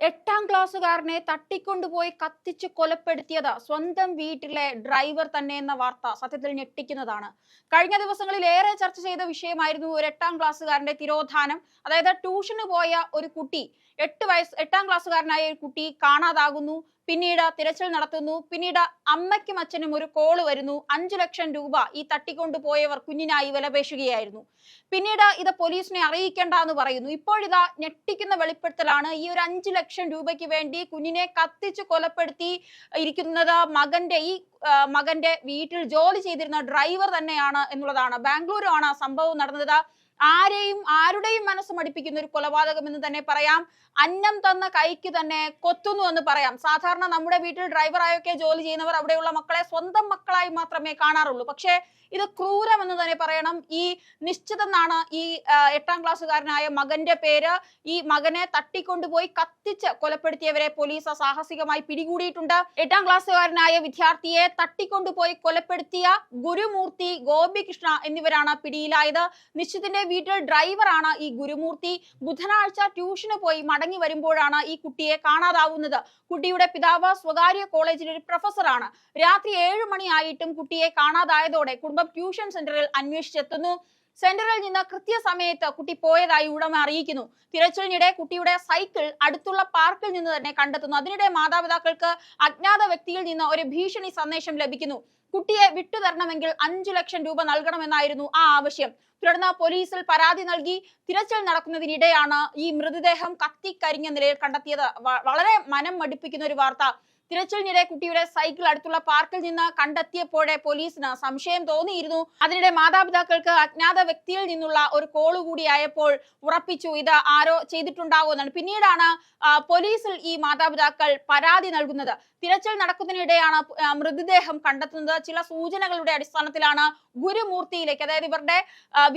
എട്ടാം ക്ലാസ്സുകാരനെ തട്ടിക്കൊണ്ടുപോയി കത്തിച്ച് കൊലപ്പെടുത്തിയത് സ്വന്തം വീട്ടിലെ ഡ്രൈവർ തന്നെ എന്ന വാർത്ത സത്യത്തിൽ ഞെട്ടിക്കുന്നതാണ്. കഴിഞ്ഞ ദിവസങ്ങളിൽ ഏറെ ചർച്ച ചെയ്ത വിഷയമായിരുന്നു ഒരു എട്ടാം ക്ലാസ്സുകാരന്റെ തിരോധാനം. അതായത് ട്യൂഷന് പോയ ഒരു കുട്ടി എട്ട് വയസ്സ് എട്ടാം ക്ലാസ്സുകാരനായ ഒരു കുട്ടി കാണാതാകുന്നു. പിന്നീട് തിരച്ചിൽ നടത്തുന്നു. പിന്നീട് അമ്മയ്ക്കും അച്ഛനും ഒരു കോൾ വരുന്നു. അഞ്ചു ലക്ഷം രൂപ ഈ തട്ടിക്കൊണ്ടുപോയവർ കുഞ്ഞിനായി വിലപേശുകയായിരുന്നു. പിന്നീട് ഇത് പോലീസിനെ അറിയിക്കേണ്ട എന്ന് പറയുന്നു. ഇപ്പോഴിതാ ഞെട്ടിക്കുന്ന വെളിപ്പെടുത്തലാണ് ഈ ഒരു അഞ്ചു ലക്ഷം രൂപയ്ക്ക് വേണ്ടി കുഞ്ഞിനെ കത്തിച്ച് കൊലപ്പെടുത്തി ഇരിക്കുന്നത് മകന്റെ ഈ മകന്റെ വീട്ടിൽ ജോലി ചെയ്തിരുന്ന ഡ്രൈവർ തന്നെയാണ് എന്നുള്ളതാണ്. ബാംഗ്ലൂരുമാണ് സംഭവം നടന്നത്. ആരെയും ആരുടെയും മനസ്സ് മടിപ്പിക്കുന്ന ഒരു കൊലപാതകം എന്ന് തന്നെ പറയാം. അന്നം തന്ന കൈക്ക് തന്നെ കൊത്തുന്നു എന്ന് പറയാം. സാധാരണ നമ്മുടെ വീട്ടിൽ ഡ്രൈവറായൊക്കെ ജോലി ചെയ്യുന്നവർ അവിടെയുള്ള മക്കളെ സ്വന്തം മക്കളായി മാത്രമേ കാണാറുള്ളൂ. പക്ഷേ ഇത് ക്രൂരം എന്ന് തന്നെ പറയണം. ഈ നിശ്ചിത് എന്നാണ് ഈ എട്ടാം ക്ലാസ്സുകാരനായ മകന്റെ പേര് ഈ മകനെ തട്ടിക്കൊണ്ടുപോയി കത്തിച്ച് കൊലപ്പെടുത്തിയവരെ പോലീസ് സാഹസികമായി പിടികൂടിയിട്ടുണ്ട്. എട്ടാം ക്ലാസ്സുകാരനായ വിദ്യാർത്ഥിയെ തട്ടിക്കൊണ്ടുപോയി കൊലപ്പെടുത്തിയ ഗുരുമൂർത്തി ഗോപികൃഷ്ണ എന്നിവരാണ് പിടിയിലായത്. നിശ്ചിതിന്റെ വീട്ടിൽ ഡ്രൈവറാണ് ഈ ഗുരുമൂർത്തി. ബുധനാഴ്ച ട്യൂഷന് പോയി മടങ്ങി വരുമ്പോഴാണ് ഈ കുട്ടിയെ കാണാതാവുന്നത്. കുട്ടിയുടെ പിതാവ് സ്വകാര്യ കോളേജിലെ ഒരു പ്രൊഫസറാണ് രാത്രി ഏഴ് മണിയായിട്ടും കുട്ടിയെ കാണാതായതോടെ കുടുംബം ട്യൂഷൻ സെന്ററിൽ അന്വേഷിച്ചെത്തുന്നു. സെന്ററിൽ നിന്ന് കൃത്യസമയത്ത് കുട്ടി പോയതായി ഉടമ അറിയിക്കുന്നു. തിരച്ചിലിനിടെ കുട്ടിയുടെ സൈക്കിൾ അടുത്തുള്ള പാർക്കിൽ നിന്ന് തന്നെ കണ്ടെത്തുന്നു. അതിനിടെ മാതാപിതാക്കൾക്ക് അജ്ഞാത വ്യക്തിയിൽ നിന്ന് ഒരു ഭീഷണി സന്ദേശം ലഭിക്കുന്നു. കുട്ടിയെ വിട്ടുതരണമെങ്കിൽ അഞ്ചു ലക്ഷം രൂപ നൽകണമെന്നായിരുന്നു ആ ആവശ്യം. തുടർന്ന് പോലീസിൽ പരാതി നൽകി തിരച്ചിൽ നടക്കുന്നതിനിടെയാണ് ഈ മൃതദേഹം കത്തിക്കരിഞ്ഞ നിലയിൽ കണ്ടെത്തിയത്. വളരെ മനം മടുപ്പിക്കുന്ന ഒരു വാർത്ത. തിരച്ചിലിനിടെ കുട്ടിയുടെ സൈക്കിൾ അടുത്തുള്ള പാർക്കിൽ നിന്ന് കണ്ടെത്തിയപ്പോഴേ പോലീസിന് സംശയം തോന്നിയിരുന്നു. അതിനിടെ മാതാപിതാക്കൾക്ക് അജ്ഞാത വ്യക്തിയിൽ നിന്നുള്ള ഒരു കോൾ കൂടിയായപ്പോൾ ഉറപ്പിച്ചു ഇത് ആരോ ചെയ്തിട്ടുണ്ടാവുമെന്നാണ്. പിന്നീടാണ് പോലീസിൽ ഈ മാതാപിതാക്കൾ പരാതി നൽകുന്നത്. തിരച്ചിൽ നടക്കുന്നതിനിടെയാണ് മൃതദേഹം കണ്ടെത്തുന്നത്. ചില സൂചനകളുടെ അടിസ്ഥാനത്തിലാണ് ഗുരുമൂർത്തിയിലേക്ക് അതായത് ഇവരുടെ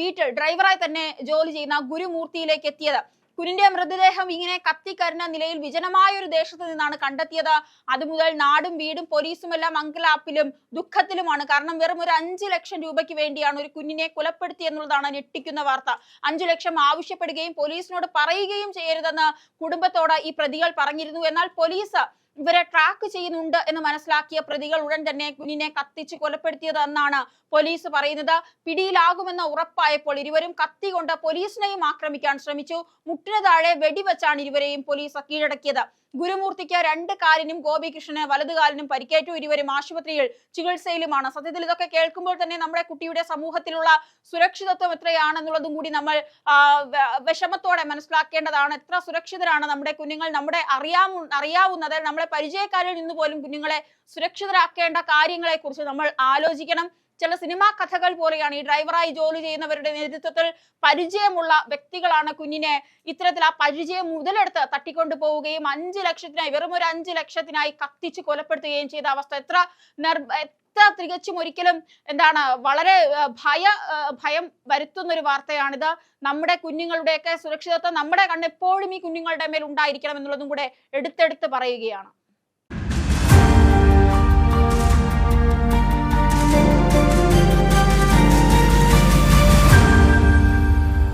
വീട്ടിൽ ഡ്രൈവറായി തന്നെ ജോലി ചെയ്യുന്ന ഗുരുമൂർത്തിയിലേക്ക് എത്തിയത്. കുഞ്ഞിന്റെ മൃതദേഹം ഇങ്ങനെ കത്തിക്കരിഞ്ഞ നിലയിൽ വിജനമായ ഒരു ദേശത്ത് നിന്നാണ് കണ്ടെത്തിയത്. അതുമുതൽ നാടും വീടും പോലീസും എല്ലാം അങ്കലാപ്പിലും ദുഃഖത്തിലുമാണ്. കാരണം വെറും ഒരു അഞ്ചു ലക്ഷം രൂപയ്ക്ക് വേണ്ടിയാണ് ഒരു കുഞ്ഞിനെ കൊലപ്പെടുത്തി എന്നുള്ളതാണ് ഞെട്ടിക്കുന്ന വാർത്ത. അഞ്ചു ലക്ഷം ആവശ്യപ്പെടുകയും പോലീസിനോട് പറയുകയും ചെയ്യരുതെന്ന് കുടുംബത്തോട് ഈ പ്രതികൾ പറഞ്ഞിരുന്നു. എന്നാൽ പോലീസ് ഇവരെ ട്രാക്ക് ചെയ്യുന്നുണ്ട് എന്ന് മനസ്സിലാക്കിയ പ്രതികൾ ഉടൻ തന്നെ കുഞ്ഞിനെ കത്തിച്ച് കൊലപ്പെടുത്തിയതെന്നാണ് പോലീസ് പറയുന്നത്. പിടിയിലാകുമെന്ന ഉറപ്പായപ്പോൾ ഇരുവരും കത്തി കൊണ്ട് പോലീസിനെയും ആക്രമിക്കാൻ ശ്രമിച്ചു. മുട്ടിന് താഴെ വെടിവെച്ചാണ് ഇരുവരെയും പോലീസ് കീഴടക്കിയത്. ഗുരുമൂർത്തിക്ക് രണ്ട് കാലിനും ഗോപികൃഷ്ണന് വലതുകാലിനും പരിക്കേറ്റു ഇരുവരും ആശുപത്രിയിൽ ചികിത്സയിലുമാണ്. സത്യത്തിൽ ഇതൊക്കെ കേൾക്കുമ്പോൾ തന്നെ നമ്മുടെ കുട്ടിയുടെ സമൂഹത്തിലുള്ള സുരക്ഷിതത്വം എത്രയാണെന്നുള്ളതും കൂടി നമ്മൾ വിഷമത്തോടെ മനസ്സിലാക്കേണ്ടതാണ്. എത്ര സുരക്ഷിതരാണ് നമ്മുടെ കുഞ്ഞുങ്ങൾ. നമ്മുടെ അറിയാമു അറിയാവുന്നത് നമ്മളെ പരിചയക്കാരിൽ നിന്ന് പോലും കുഞ്ഞുങ്ങളെ സുരക്ഷിതരാക്കേണ്ട കാര്യങ്ങളെ കുറിച്ച് നമ്മൾ ആലോചിക്കണം. ചില സിനിമാ കഥകൾ പോലെയാണ് ഈ ഡ്രൈവറായി ജോലി ചെയ്യുന്നവരുടെ നേതൃത്വത്തിൽ പരിചയമുള്ള വ്യക്തികളാണ് കുഞ്ഞിനെ ഇത്തരത്തിൽ ആ പരിചയം മുതലെടുത്ത് തട്ടിക്കൊണ്ടു പോവുകയും അഞ്ച് ലക്ഷത്തിനായി വെറും ഒരു അഞ്ച് ലക്ഷത്തിനായി കത്തിച്ച് കൊലപ്പെടുത്തുകയും ചെയ്ത അവസ്ഥ. എത്ര നിർ എത്ര തികച്ചും ഒരിക്കലും എന്താണ് വളരെ ഭയ ഭയം വരുത്തുന്ന ഒരു വാർത്തയാണിത്. നമ്മുടെ കുഞ്ഞുങ്ങളുടെയൊക്കെ സുരക്ഷിതത്വം നമ്മുടെ കണ്ണെപ്പോഴും ഈ കുഞ്ഞുങ്ങളുടെ മേൽ ഉണ്ടായിരിക്കണം എന്നുള്ളതും കൂടെ എടുത്തെടുത്ത് പറയുകയാണ്.